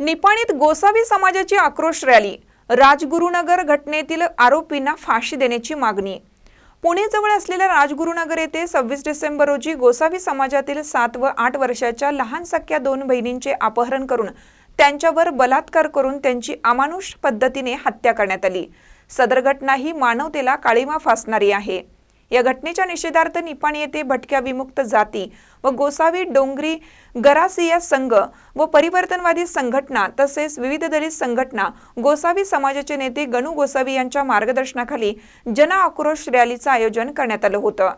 निपाणीत गोसावी समाजाची आक्रोश रॅली. राजगुरुनगर घटनेतील आरोपींना फाशी देण्याची मागणी. पुणेजवळ असलेल्या राजगुरुनगर येथे सव्वीस डिसेंबर रोजी गोसावी समाजातील सात व आठ वर्षाच्या लहान सख्या दोन बहिणींचे अपहरण करून त्यांच्यावर बलात्कार करून त्यांची अमानुष पद्धतीने हत्या करण्यात आली. सदर घटना ही मानवतेला काळीमा फासणारी आहे. या घटनेच्या निषेधार्थ निपाणी येथे भटक्या विमुक्त जाती व गोसावी डोंगरी गरासिया संघ व परिवर्तनवादी संघटना तसेच विविध दलित संघटना गोसावी समाजाचे नेते गणू गोसावी यांच्या मार्गदर्शनाखाली जन आक्रोश रॅलीचं आयोजन करण्यात आलं होतं.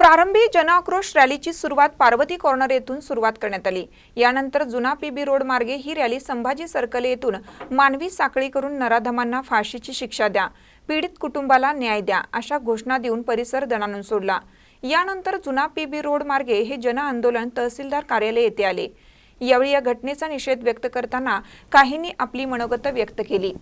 प्रारंभी जनआक्रोश रॅलीची सुरुवात पार्वती कॉर्नर येथून सुरुवात करण्यात आली. यानंतर जुना पीबी रोड मार्गे ही रॅली संभाजी सर्कल येथून मानवी साखळी करून नराधमांना फाशीची शिक्षा द्या. पीडित कुटुंबाला न्याय द्या अशा घोषणा देऊन परिसर दणानून सोडला. यानंतर जुना पीबी रोड मार्गे हे जन आंदोलन तहसीलदार कार्यालय येथे आले. यावेळी या घटनेचा निषेध व्यक्त करताना काहींनी आपली मनोगत व्यक्त केली.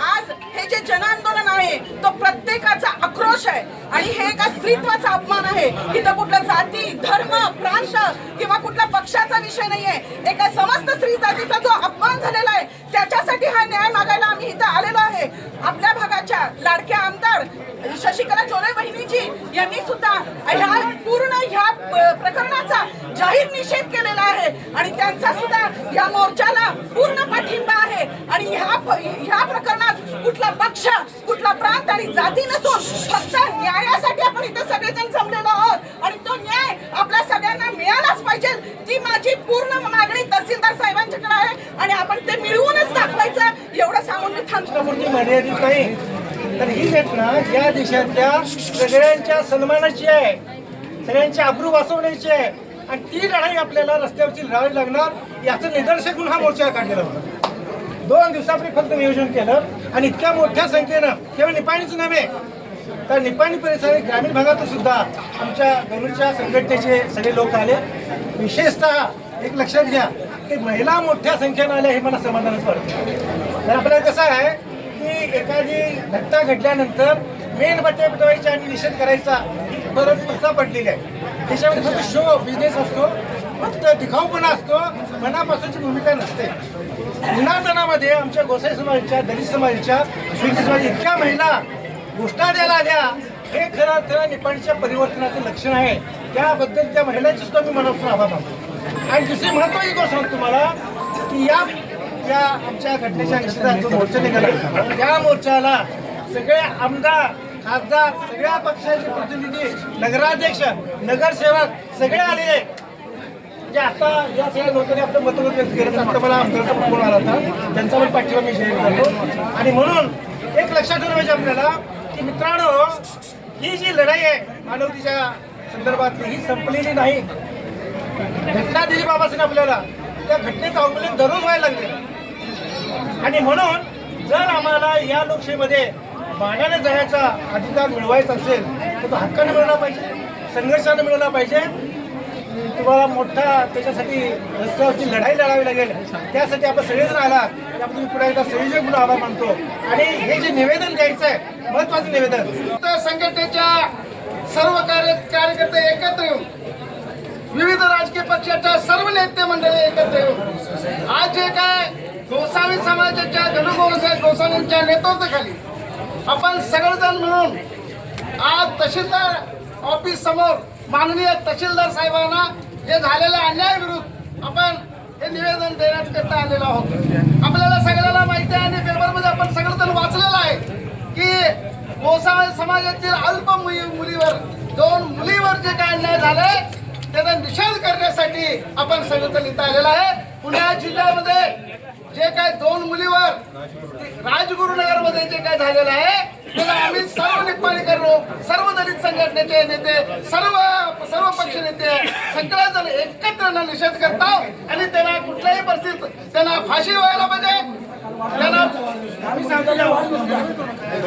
आज हे जे जन आंदोलन आहे तो प्रत्येकाचा आक्रोश आहे आणि हे एका स्त्रीत्वाचा अपमान आहे. इथं कुठला जाती धर्म प्रांत किंवा कुठल्या पक्षाचा विषय नाहीये. एका समस्त स्त्री जातीचा जो अपमान झालेला आहे त्याच्यासाठी हा न्याय मागायला आम्ही इथं आलेलो आहे. आपल्या भागाच्या लाडक्या आमदार शशिकला चोले बहिणीजी यांनी सुद्धा ह्या पूर्ण ह्या प्रकरणाचा जाहीर निषेध केलेला आहे. आणि त्यांचा सुद्धा या मोर्चाला पूर्ण पाठिंबा आहे. आणि ह्या ह्या प्रकरणात कुठला पक्ष कुठला प्रांत आणि जाती नसून फक्त न्यायासाठी आपण इथे सगळेजण जमलेलो आहोत आणि तो न्याय आपल्या सगळ्यांना मिळालाच पाहिजे ती माझी पूर्ण मागणी तहसीलदार साहेबांच्याकडे आहे आणि आपण ते मिळवूनच दाखवायचं एवढं सांगून मी थांबतो पुरती मर्यादित नाही. तर ही घटना या देशातल्या सगळ्यांच्या सन्मानाची आहे. सगळ्यांची आब्रू वाचवण्याची आहे. आणि ती लढाई आपल्याला रस्त्यावरची लढावी लागणार याचं निदर्शक म्हणून हा मोर्चा काढलेला होता. दोन दिवसापूर्वी फक्त नियोजन केलं आणि इतक्या मोठ्या संख्येनं केवळ निपाणीच नव्हे तर निपाणी परिसरात ग्रामीण भागातून सुद्धा आमच्या गरुडच्या संघटनेचे सगळे लोक आले. विशेषतः एक लक्षात घ्या की महिला मोठ्या संख्येनं आल्या हे मला समाधानच वाटतं. तर आपल्याला कसं आहे की एखादी घटना घडल्यानंतर मेन बट्ट्या पिटवायचा आणि निषेध करायचा परत प्रथा पडलेली आहे. त्याच्यामध्ये फक्त शो बिझनेस असतो फक्त दिखाऊपणा असतो मनापासूनची भूमिका नसते. उन्हातनामध्ये आमच्या गोसाई समाजाच्या दलित समाजाच्या स्वीटी समाज इतक्या महिला घोषणा द्यायला आल्या हे खरं तर निपाणीच्या परिवर्तनाचं लक्षण आहे. त्याबद्दल त्या महिलांची सुद्धा मी मनापासून आभार मानतो. आणि दुसरी महत्वाची गोष्ट सांगतो तुम्हाला की या या आमच्या घटनेच्या निषेधात जो मोर्चा निघाला. त्या मोर्चाला सगळे आमदार खासदार सगळ्या पक्षाचे प्रतिनिधी नगराध्यक्ष नगरसेवक सगळे आलेले. जे आता या सगळ्या लोकांनी आपलं मतमत व्यक्त केलं. आता मला आमदाराचा फोन आला होता. त्यांचा पण पाठिंबा मी शेअर करतो. आणि म्हणून एक लक्षात ठेवलं पाहिजे आपल्याला की मित्रांनो ही जी लढाई आहे मानवतीच्या संदर्भातली ही संपलेली नाही. घटना दिली बाबासाहेब आपल्याला. त्या घटनेचं अवमूल्यन दररोज व्हायला लागले. आणि म्हणून जर आम्हाला या लोकशाहीमध्ये मानाने जाण्याचा अधिकार मिळवायचा असेल तर तो हक्काने मिळवला पाहिजे संघर्षाने मिळवला पाहिजे. तुम्हाला मोठा त्याच्यासाठी रस्त्यावरची लढाई लढावी लागेल. त्यासाठी आपण सगळेजण आलात. त्याबद्दल मी पुन्हा एकदा संयोजक म्हणून आभार मानतो. आणि हे जे निवेदन द्यायचं आहे महत्वाचं निवेदन. तर संघटनेच्या सर्व कार्य कार्यकर्ते एकत्र येऊन विविध राजकीय पक्षाच्या सर्व नेते मंडळी एकत्र येऊन आज जे काय गोसावी समाजाच्या गणगोसाहेब गोसावींच्या नेतृत्वाखाली आपण सगळेजण मिळून आज तहसीलदार ऑफिस समोर माननीय तहसीलदार साहेबांना हे झालेल्या अन्यायाविरुद्ध आपण हे निवेदन देण्याकरता आलेलो आहोत. आपल्याला सगळ्यांना माहिती आहे आणि पेपरमध्ये आपण सगळेजण वाचलेलं आहे की गोसावी समाजातील अल्प मुली- मुलीवर दोन मुलीवर जे काय अन्याय झाले त्याचा निषेध करण्यासाठी आपण सगळेजण इथं आलेला आहे. पुणे जिल्ह्यामध्ये जे काय दोन मुलीवर राजगुरुनगरमध्ये जे काय झालेलं आहे त्याला आम्ही सर्व निपाणी करलो सर्व दलित संघटनेचे नेते सर्व सर्व पक्ष नेते सगळेजण एकत्र ना निषेध करतो आणि त्यांना कुठल्याही परिस्थितीत त्यांना फाशी व्हायला पाहिजे.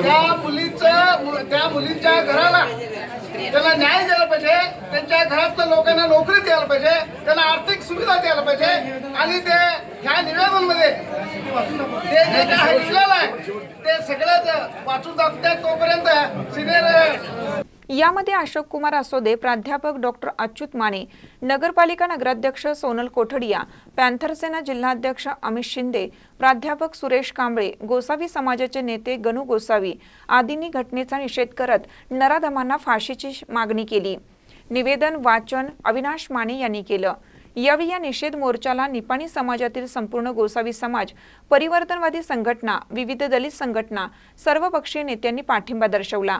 त्या मुलीचं त्या मुलीच्या घराला त्यांना न्याय द्यायला पाहिजे त्यांच्या घरातल्या लोकांना नोकरी द्यायला पाहिजे त्यांना आर्थिक सुविधा द्यायला पाहिजे आणि ते ह्या निवेदनमध्ये ते जे काय आहे लिहिलेलं आहे ते सगळ्याच वाचून जात तोपर्यंत. सिनियर यामध्ये अशोक कुमार असोदे प्राध्यापक डॉक्टर अच्युत माने नगरपालिका नगराध्यक्ष सोनल कोठडिया पॅन्थरसेना जिल्हाध्यक्ष अमित शिंदे प्राध्यापक सुरेश कांबळे गोसावी समाजाचे नेते गणू गोसावी आदींनी घटनेचा निषेध करत नराधमांना फाशीची मागणी केली. निवेदन वाचन अविनाश माने यांनी केलं. यावेळी या निषेध मोर्चाला निपाणी समाजातील संपूर्ण गोसावी समाज परिवर्तनवादी संघटना विविध दलित संघटना सर्वपक्षीय नेत्यांनी पाठिंबा दर्शवला.